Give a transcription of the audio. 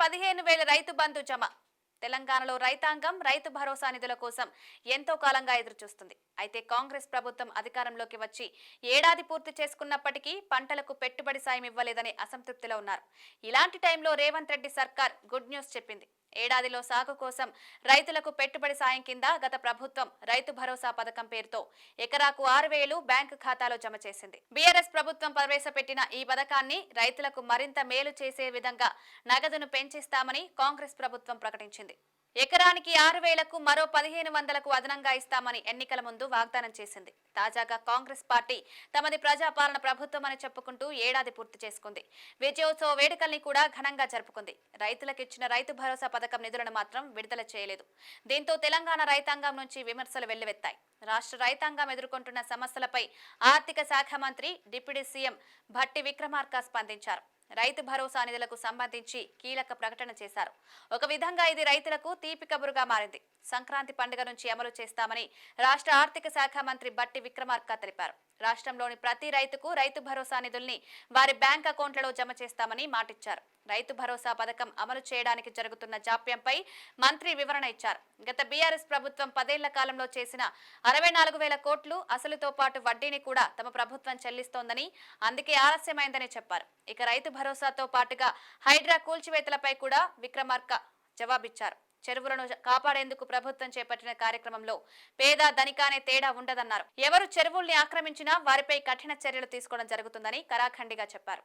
పదిహేను వేల రైతు బంధు జమ. తెలంగాణలో రైతాంగం రైతు భరోసా నిధుల కోసం ఎంతో కాలంగా ఎదురుచూస్తుంది. అయితే కాంగ్రెస్ ప్రభుత్వం అధికారంలోకి వచ్చి ఏడాది పూర్తి చేసుకున్నప్పటికీ పంటలకు పెట్టుబడి సాయం ఇవ్వలేదని అసంతృప్తిలో ఉన్నారు. ఇలాంటి టైంలో రేవంత్ రెడ్డి సర్కార్ గుడ్ న్యూస్ చెప్పింది. ఏడాదిలో సాగు కోసం రైతులకు పెట్టుబడి సాయం కింద గత ప్రభుత్వం రైతు భరోసా పథకం పేరుతో ఎకరాకు ఆరు వేలు బ్యాంకు ఖాతాలో జమ చేసింది. బీఆర్ఎస్ ప్రభుత్వం ప్రవేశపెట్టిన ఈ పథకాన్ని రైతులకు మరింత మేలు చేసే విధంగా నగదును పెంచిస్తామని కాంగ్రెస్ ప్రభుత్వం ప్రకటించింది. ఎకరానికి ఆరు వేలకు మరో పదిహేను వందలకు అదనంగా ఇస్తామని ఎన్నికల ముందు వాగ్దానం చేసింది. తాజాగా కాంగ్రెస్ పార్టీ తమది ప్రజాపాలన ప్రభుత్వం అని చెప్పుకుంటూ ఏడాది పూర్తి చేసుకుంది. విజయోత్సవ వేడుకల్ని కూడా ఘనంగా జరుపుకుంది. రైతులకు ఇచ్చిన రైతు భరోసా పథకం నిధులను మాత్రం విడుదల చేయలేదు. దీంతో తెలంగాణ రైతాంగం నుంచి విమర్శలు వెల్లువెత్తాయి. రాష్ట్ర రైతాంగం ఎదుర్కొంటున్న సమస్యలపై ఆర్థిక శాఖ మంత్రి డిప్యూటీ సీఎం భట్టి విక్రమార్క స్పందించారు. రైతు భరోసా నిధులకు సంబంధించి కీలక ప్రకటన చేశారు. ఒక విధంగా ఇది రైతులకు తీపి కబురుగా మారింది. సంక్రాంతి పండుగ నుంచి అమలు చేస్తామని రాష్ట్ర ఆర్థిక శాఖ మంత్రి బట్టి విక్రమార్క తెలిపారు. రాష్ట్రంలోని ప్రతి రైతుకు రైతు భరోసా నిధుల్ని వారి బ్యాంక్ అకౌంట్లలో జమ చేస్తామని మాటిచ్చారు. రైతు భరోసా పథకం అమలు చేయడానికి జరుగుతున్న జాప్యంపై మంత్రి వివరణ ఇచ్చారు. గత బీఆర్ఎస్ ప్రభుత్వం పదేళ్ళ కాలంలో చేసిన అరవై నాలుగు వేల కోట్లు అసలుతో పాటు వడ్డీని కూడా తమ ప్రభుత్వం చెల్లిస్తోందని అందుకే ఆలస్యమైందని చెప్పారు. ఇక రైతు భరోసాతో పాటుగా హైడ్రా కూల్చివేతలపై కూడా విక్రమార్క జవాబిచ్చారు. చెరువులను కాపాడేందుకు ప్రభుత్వం చేపట్టిన కార్యక్రమంలో పేద ధనిక అనే తేడా ఉండదన్నారు. ఎవరు చెరువుల్ని ఆక్రమించినా వారిపై కఠిన చర్యలు తీసుకోవడం జరుగుతుందని కరాఖండిగా చెప్పారు.